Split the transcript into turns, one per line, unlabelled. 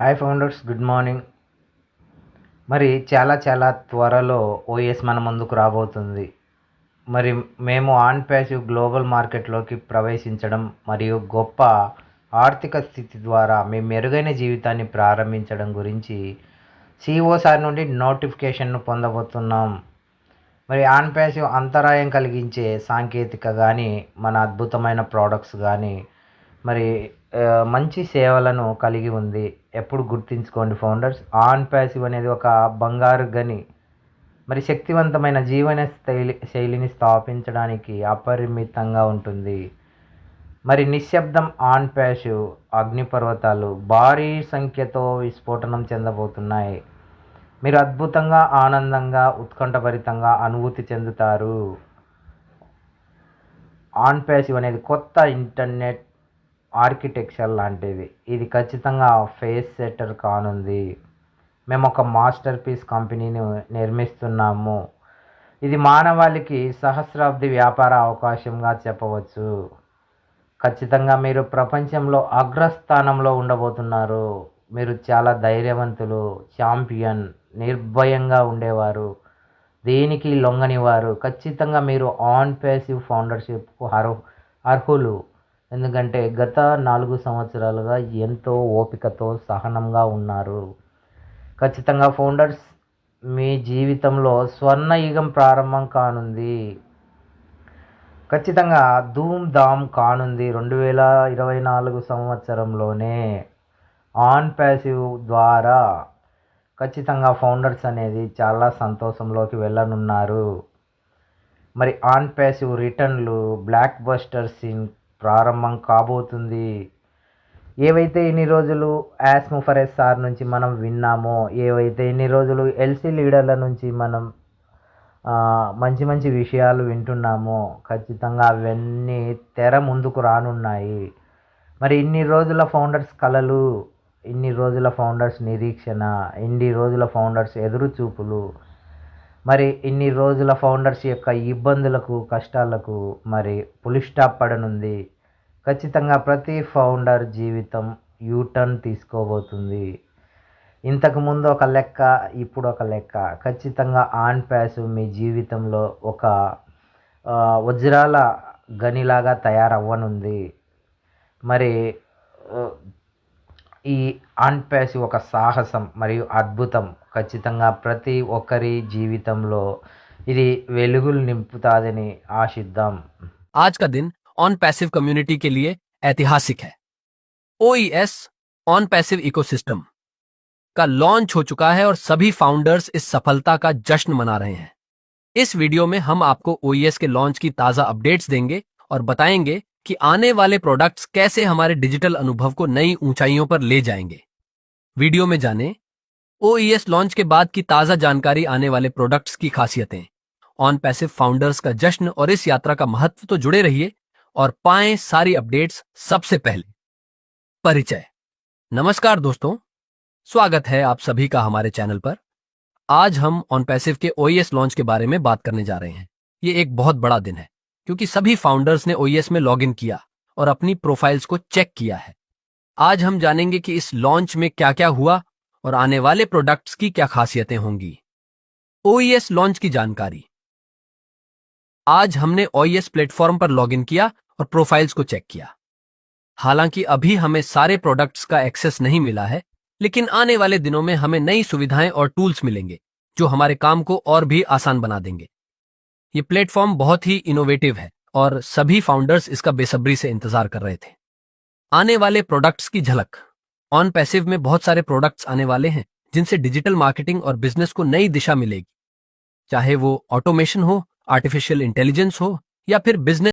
Hi founders good morning మరి చాలా చాలా త్వరలో ఓఎస్ మన ముందుకు రాబోతుంది. మరి మేము ఆన్ ప్యాసివ్ గ్లోబల్ మార్కెట్లోకి ప్రవేశించడం మరియు గొప్ప ఆర్థిక స్థితి ద్వారా మీ మెరుగైన జీవితాన్ని ప్రారంభించడం గురించి సిఓ సార్ నుండి నోటిఫికేషన్ను పొందబోతున్నాం. మరి ఆన్ ప్యాసివ్ అంతరాయం కలిగించే సాంకేతిక కానీ మన అద్భుతమైన ప్రోడక్ట్స్ కానీ మరి మంచి సేవలను కలిగి ఉంది. ఎప్పుడు గుర్తుంచుకోండి ఫౌండర్స్. ఆన్ ప్యాసివ్ అనేది ఒక బంగారు గని. మరి శక్తివంతమైన జీవన శైలి శైలిని స్థాపించడానికి అపరిమితంగా ఉంటుంది. మరి నిశ్శబ్దం ఆన్ ప్యాసివ్ అగ్నిపర్వతాలు భారీ సంఖ్యతో విస్ఫోటనం చెందబోతున్నాయి. మీరు అద్భుతంగా ఆనందంగా ఉత్కంఠభరితంగా అనుభూతి చెందుతారు. ఆన్ ప్యాసివ్ అనేది కొత్త ఇంటర్నెట్ ఆర్కిటెక్చర్ లాంటిది. ఇది ఖచ్చితంగా ఫేస్ సెట్టర్ కానుంది. మేము ఒక మాస్టర్ పీస్ కంపెనీని నిర్మిస్తున్నాము. ఇది మానవాళికి సహస్రాబ్ది వ్యాపార అవకాశంగా చెప్పవచ్చు. ఖచ్చితంగా మీరు ప్రపంచంలో అగ్రస్థానంలో ఉండబోతున్నారు. మీరు చాలా ధైర్యవంతులు ఛాంపియన్ నిర్భయంగా ఉండేవారు. దేనికి లొంగనివారు. ఖచ్చితంగా మీరు ఆన్ పేసివ్ ఫౌండర్షిప్కు అర్హు అర్హులు. ఎందుకంటే గత నాలుగు సంవత్సరాలుగా ఎంతో ఓపికతో సహనంగా ఉన్నారు. ఖచ్చితంగా ఫౌండర్స్ మీ జీవితంలో స్వర్ణయుగం ప్రారంభం కానుంది. ఖచ్చితంగా ధూమ్ ధామ్ కానుంది రెండు వేల ఇరవై నాలుగు సంవత్సరంలోనే. ఆన్ ప్యాసివ్ ద్వారా ఖచ్చితంగా ఫౌండర్స్ అనేది చాలా సంతోషంలోకి వెళ్ళనున్నారు. మరి ఆన్ ప్యాసివ్ రిటర్న్లు బ్లాక్ బస్టర్ సీన్ ప్రారంభం కాబోతుంది. ఏవైతే ఇన్ని రోజులు యాస్ముఫరెస్ సార్ నుంచి మనం విన్నామో ఏవైతే ఇన్ని రోజులు ఎల్సీ లీడర్ల నుంచి మనం మంచి మంచి విషయాలు వింటున్నామో ఖచ్చితంగా అవన్నీ తెర ముందుకు రానున్నాయి. మరి ఇన్ని రోజుల ఫౌండర్స్ కళలు ఇన్ని రోజుల ఫౌండర్స్ నిరీక్షణ ఇన్ని రోజుల ఫౌండర్స్ ఎదురుచూపులు మరి ఇన్ని రోజుల ఫౌండర్స్ యొక్క ఇబ్బందులకు కష్టాలకు మరి పులి స్టాప్ పడనుంది. ఖచ్చితంగా ప్రతి ఫౌండర్ జీవితం యూటర్న్ తీసుకోబోతుంది. ఇంతకు ముందు ఒక లెక్క ఇప్పుడు ఒక లెక్క. ఖచ్చితంగా ఆన్ ప్యాస్ మీ జీవితంలో ఒక వజ్రాల గనిలాగా తయారవ్వనుంది. మరి ఈ ఆన్ ప్యాసివ్ ఒక సాహసం మరియు అద్భుతం ఖచ్చితంగా ప్రతి ఒక్కరి జీవితంలో ఇది వెలుగులు నింపుతాదని ఆశిద్దాం
आज का दिन ऑन पैसिव कम्युनिटी के लिए ऐतिहासिक है ओईएस ऑन पैसिव इकोसिस्टम का लॉन्च हो चुका है और सभी फाउंडर्स इस सफलता का जश्न मना रहे हैं इस वीडियो में हम आपको ओईएस के लॉन्च की ताजा अपडेट्स देंगे और बताएंगे कि आने वाले प्रोडक्ट्स कैसे हमारे डिजिटल अनुभव को नई ऊंचाइयों पर ले जाएँगे। वीडियो में जाने ओईएस लॉन्च के बाद की ताज़ा जानकारी आने वाले प्रोडक्ट्स की खासियतें। ऑन पैसिव फाउंडर्स का जश्न और इस यात्रा का महत्व तो जुड़े रहिए और पाएँ सारी अपडेट्स सबसे पहले। परिचय। नमस्कार दोस्तों, स्वागत है आप सभी का हमारे चैनल पर। आज हम ऑन पैसिव के ओईएस लॉन्च के बारे में बात करने जा रहे हैं। ये एक बहुत बड़ा दिन है। क्योंकि सभी फाउंडर्स ने ओईएस में लॉगिन किया और अपनी प्रोफाइल्स को चेक किया है। आज हम जानेंगे कि इस लॉन्च में क्या क्या हुआ और आने वाले प्रोडक्ट्स की क्या खासियतें होंगी। ओईएस लॉन्च की जानकारी। आज हमने ओईएस प्लेटफॉर्म पर लॉगिन किया और प्रोफाइल्स को चेक किया। हालाँकि अभी हमें सारे प्रोडक्ट्स का एक्सेस नहीं मिला है, लेकिन आने वाले दिनों में हमें नई सुविधाएँ और टूल्स मिलेंगे, जो हमारे काम को और भी आसान बना देंगे। ये प्लेटफॉर्म बहुत ही इनोवेटिव है और सभी फाउंडर्स इसका बेसब्री से इंतज़ार कर रहे थे। आने वाले प्रोडक्ट्स की झलक। ऑन पैसिव में बहुत सारे प्रोडक्ट्स आने वाले हैं, जिनसे डिजिटल मार्केटिंग और बिज़नेस को नई दिशा मिलेगी। चाहे वो ऑटोमेशन हो आर्टिफिशियल इंटेलिजेंस हो, या फिर बिज़नेस